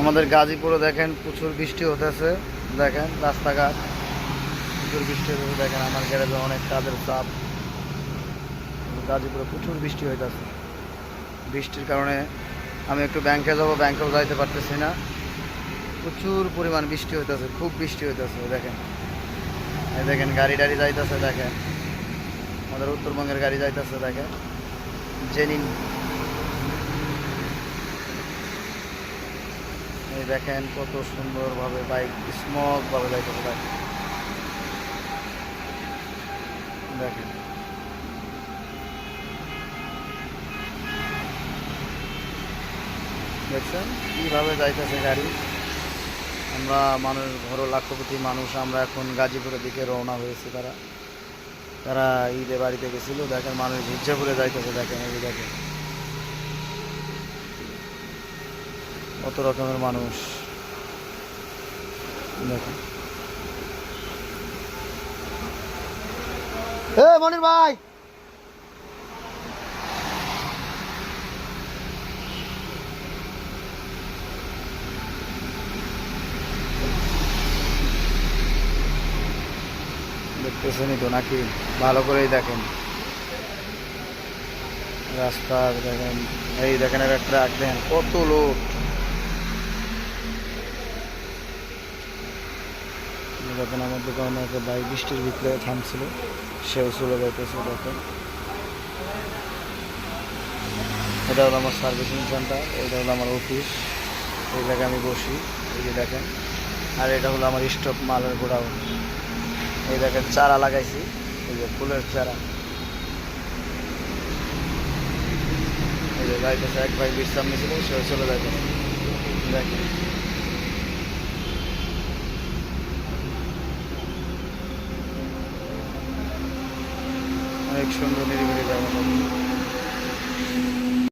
আমাদের গাজীপুরে দেখেন প্রচুর বৃষ্টি হতেছে। দেখেন রাস্তাঘাট, প্রচুর বৃষ্টি হতেছে। দেখেন আমার গ্যারেজে অনেক কাজের চাপ। গাজীপুরে প্রচুর বৃষ্টি হইতেছে। বৃষ্টির কারণে আমি একটু ব্যাংকে যাব, ব্যাংকেও যাইতে পারতেছি না। প্রচুর পরিমাণ বৃষ্টি হইতেছে, খুব বৃষ্টি হইতেছে, দেখেন। দেখেন, গাড়ি টাড়ি যাইতেছে, দেখেন। আমাদের উত্তরবঙ্গের গাড়ি যাইতেছে, দেখেন। জেনিন এই দেখেন কত সুন্দরভাবে বাইক স্মক ভাবে যাইতেছে দেখেন। দেখছেন? কীভাবে যাইতেছে গাড়ি? আমরা মানুষ ঘর লাখপতি মানুষ, আমরা এখন গাজীপুরের দিকে রওনা হয়েছি তারা। তারা ঈদে বাড়িতে গেছিল, দেখেন মানুষ মির্জাপুরে যাইতেছে, দেখেন এই দেখেন। কত রকমের মানুষ। দেখেন। এ, মনির ভাই! দেখতেছেনই তো নাকি? ভালো করেই দেখেন। রাস্তা দেখেন, এই দেখেন একটা ট্রাক, দেখেন কত লোক এই দেখেন আমার দোকানে একটা বাইক বৃষ্টির ভিতরে থামছিল, সেও চলে যাইতেছে দেখেন এটা হলো আমার সার্ভিসিং সেন্টার এটা হলো আমার অফিস এই জায়গায় আমি বসি, এই যে দেখেন। আর এটা হলো আমার স্টক মালের গোডাউন। এই দেখেন, চারা লাগাইছি। এই যে ফুলের চারা। এই যে যাইতেছে, এক ভাই বিশ্রাম নিয়েছিল সেও চলে যাইতেছে। দেখেন। অনেক সুন্দর নিরিবিলি জায়গা